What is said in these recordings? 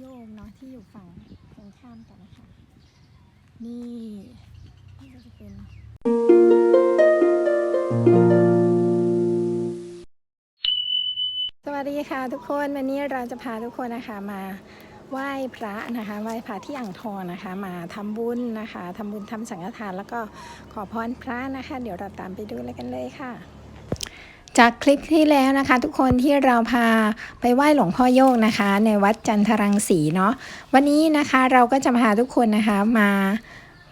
โยกเนาะที่อยู่ฝั่งตรงข้ามกันนะคะนี่นี่ก็จะเป็นสวัสดีค่ะทุกคนวันนี้เราจะพาทุกคนนะคะมาไหว้พระนะคะไหว้พระที่อ่างทองนะคะ มาทำบุญนะคะทำบุญทำสังฆทานแล้วก็ขอพรพระนะคะ เดี๋ยวเราตามไปดูเลยกันเลยค่ะ จากคลิปที่แล้วนะคะ ทุกคนที่เราพาไปไหว้หลวงพ่อโยกนะคะ ในวัดจันทรังสีเนาะวันนี้นะคะเราก็จะพาทุกคนนะคะมา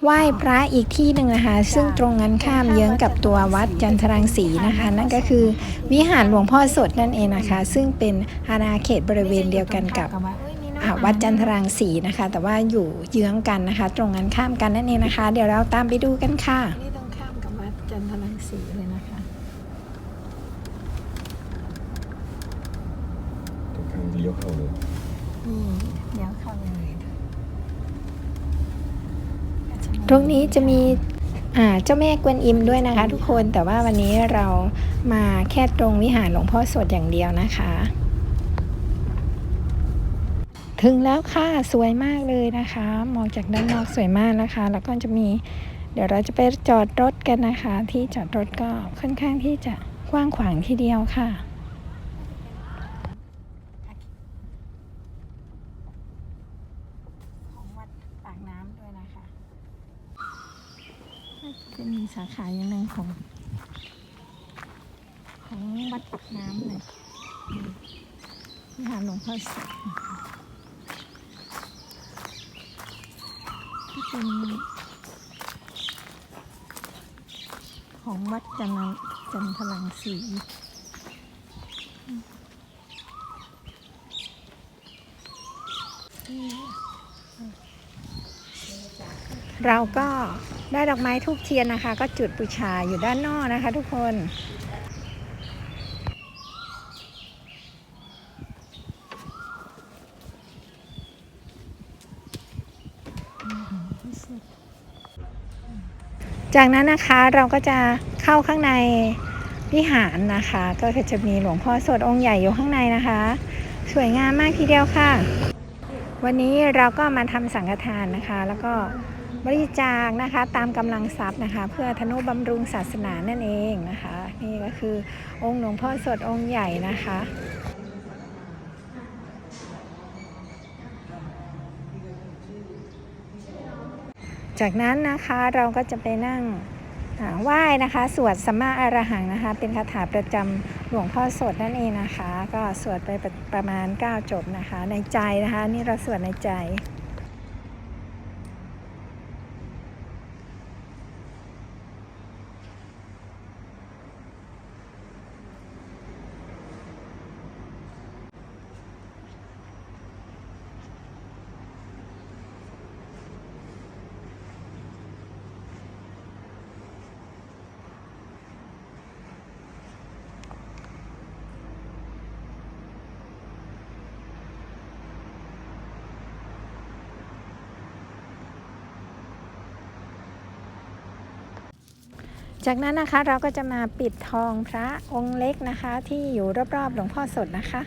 ไหว้พระอีกที่หนึ่งนะคะ ซึ่งตรงกันข้ามเยื้องกับตัววัดจันทรังสีนะคะ นั่นก็คือวิหารหลวงพ่อสดนั่นเองนะคะ ซึ่งเป็นอาณาเขตบริเวณเดียวกันกับวัดจันทรังสีนะคะ แต่ว่าอยู่เยื้องกันนะคะ ตรงกันข้ามกันนั่นเองนะคะ เดี๋ยวเราตามไปดูกันค่ะนี่ตรงข้ามกับวัดจันทรังสีเลยนะคะ ตรงข้างเลี้ยวเข้าเลยนี่เดี๋ยวเข้าเลยตรงนี้จะมีอ่าเจ้าแม่กวนอิมด้วยนะคะ ทุกคนแต่ว่าวันนี้เรามาแค่ตรงวิหารหลวงพ่อสดอย่างเดียวนะคะ ถึงแล้วค่ะสวยมากเลยนะคะ มองจากด้านนอกสวยมากนะคะ แล้วก็จะมี เดี๋ยวเราจะไปจอดรถกันนะคะ ที่จอดรถก็ค่อนข้างที่จะกว้างขวางทีเดียวค่ะ ของวัดปาก น้ำด้วยนะคะ จะมีสาขาอย่างหนึ่งของ ของวัดปากน้ำเลยวิหารหลวงพ่อสดนะคะที่เป็นของวัดจันทจันทรังสี เราก็ได้ดอกไม้ทูบเทียนนะคะ ก็จุดบูชาอยู่ด้านนอกนะคะทุกคนจากนั้นนะคะเราก็จะเข้าข้างในวิหารนะคะ ก็จะมีหลวงพ่อสดองค์ใหญ่อยู่ข้างในนะคะ สวยงามมากทีเดียวค่ะ วันนี้เราก็มาทำสังฆทานนะคะ แล้วก็ บริจาคนะคะตามกำลังทรัพย์นะคะ เพื่อธนุบำรุงศาสนานั่นเองนะคะ นี่ก็คือองค์หลวงพ่อสดองค์ใหญ่นะคะจากนั้นนะคะเราก็จะไปนั่งไหว้นะคะ สวดสัมมาอรหังนะคะ เป็นคาถาประจำหลวงพ่อสดนั่นเองนะคะ ก็สวดไปประประมาณ 9 จบนะคะ ในใจนะคะ นี่เราสวดในใจ จากนั้นนะคะเราก็จะมาปิดทองพระองค์เล็กนะคะ ที่อยู่รอบๆหลวงพ่อสดนะคะ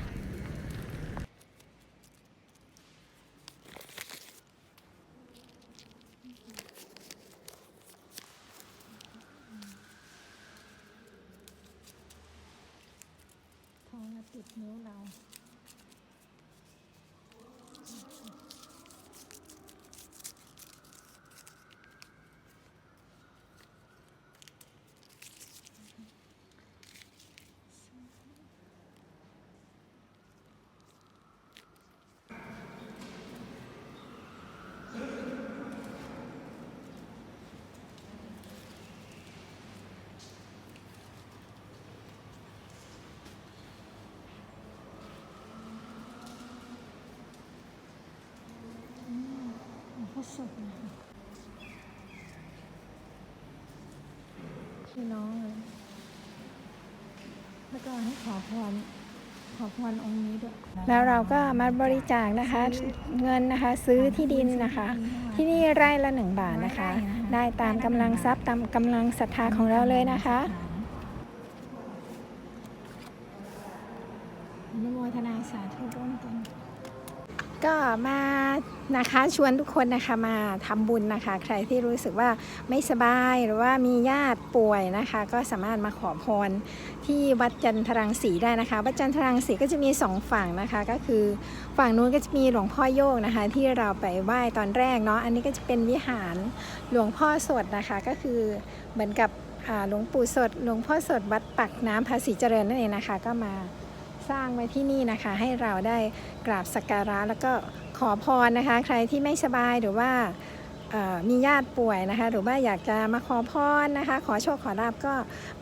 ทองมาติดนิ้วเรา หลวงพ่อ สดนะคะพี่น้องเลยแล้วก็ให้ขอพรขอพรองค์นี้ด้วยแล้วเราก็มาบริจาคนะคะ เงินนะคะซื้อที่ดินนะคะ ที่นี่ไร่ละหนึ่งบาทนะคะ ได้ตามกำลังทรัพย์ตามกำลังศรัทธาของเราเลยนะคะอนุโมทนาสาธุร่วม ก็มานะคะชวนทุกคนนะคะมาทำบุญนะคะ ใครที่รู้สึกว่าไม่สบายหรือว่ามีญาติป่วยนะคะ ก็สามารถมาขอพรที่วัดจันทรังสีได้นะคะ วัดจันทรังสีก็จะมีสองฝั่งนะคะ ก็คือฝั่งนู้นก็จะมีหลวงพ่อโยกนะคะ ที่เราไปไหว้ตอนแรกเนาะอันนี้ก็จะเป็นวิหารหลวงพ่อสดนะคะ ก็คือเหมือนกับหลวงปู่สดหลวงพ่อสดวัดปักน้ำภาษีเจริญนั่นเองนะคะก็มา สร้างไว้ที่นี่นะคะ ให้เราได้กราบสักการะแล้วก็ขอพรนะคะ ใครที่ไม่สบายหรือว่ามีญาติป่วยนะคะ หรือว่าอยากจะมาขอพรนะคะ ขอโชคขอลาบก็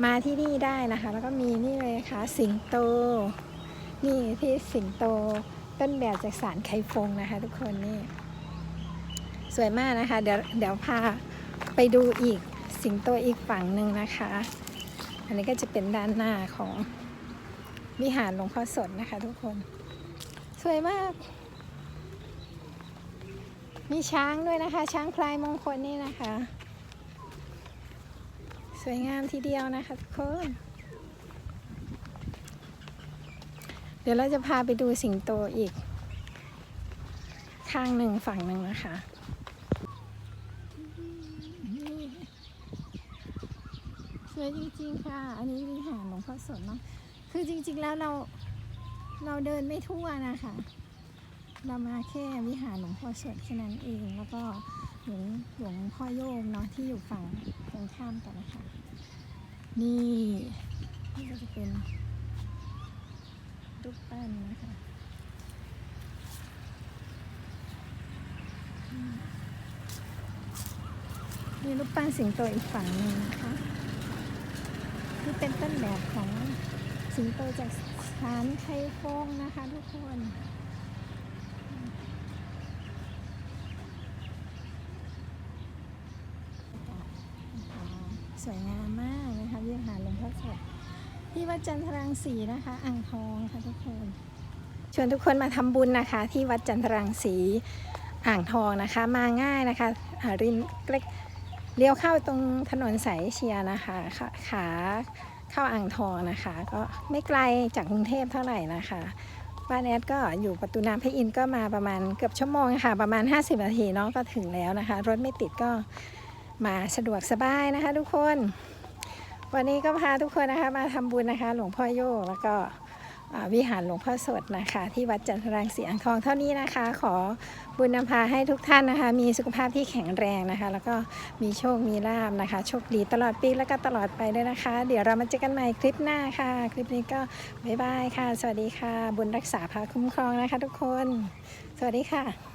มาที่นี่ได้นะคะ แล้วก็มีนี่เลยค่ะสิงโต นี่ที่สิงโตต้นแบบจากสารไคฟงนะคะ ทุกคนนี่ สวยมากนะคะ เดี๋ยวเดี๋ยวพาไปดูอีกสิงโตอีกฝั่งหนึ่งนะคะ อันนี้ก็จะเป็นด้านหน้าของ วิหารหลวงพ่อสดนะคะทุกคน สวยมาก มีช้างด้วยนะคะ ช้างพลายมงคลนี่นะคะ สวยงามทีเดียวนะคะทุกคน เดี๋ยวเราจะพาไปดูสิงโตอีก ข้างหนึ่งฝั่งหนึ่งนะคะสวยจริงๆค่ะ อันนี้วิหารหลวงพ่อสดเนาะ คือจริงๆแล้วเราเราเดินไม่ทั่วนะคะ เรามาแค่วิหารหลวงพ่อสดแค่นั้นเอง แล้วก็หลวงหลวงพ่อโยมเนาะที่อยู่ฝั่งตรงข้ามกันนะคะ นี่นี่ก็จะเป็นรูปปั้นนะคะอืมมีรูปปั้นสิงโตอีกฝั่งหนึ่งนะคะที่เป็นต้นแบบของ สิงโตจากสารไคฟงนะคะทุกคน สวยงามมากนะคะวิหารหลวงพ่อสดที่วัดจันทรังสีนะคะ อ่างทองค่ะทุกคนชวนทุกคนมาทำบุญนะคะ ที่วัดจันทรังสีอ่างทองนะคะ มาง่ายนะคะอาริมเล็กเลี้ยวเข้าตรงถนนสายเชียนะคะขา เข้าอ่างทองนะคะ ก็ไม่ไกลจากกรุงเทพเท่าไหร่นะคะบ้านแอดก็อยู่ประตูน้ำพระอินทร์ก็มาประมาณเกือบชั่วโมงค่ะ ประมาณ 50 นาทีเนาะก็ถึงแล้วนะคะ รถไม่ติดก็มาสะดวกสบายนะคะ ทุกคน วันนี้ก็พาทุกคนนะคะ มาทำบุญนะคะ หลวงพ่อโยแล้วก็ วิหารหลวงพ่อสดนะคะ ที่วัดจันทรังสีอังทองเท่านี้นะคะ ขอบุญนำพาให้ทุกท่านนะคะ มีสุขภาพที่แข็งแรงนะคะ แล้วก็มีโชคมีลาบนะคะ โชคดีตลอดปีแล้วก็ตลอดไปด้วยนะคะ เดี๋ยวเรามาเจอกันใหม่คลิปหน้าค่ะ คลิปนี้ก็บ๊ายบายค่ะ สวัสดีค่ะ บุญรักษาพาคุ้มครองนะคะ ทุกคน สวัสดีค่ะ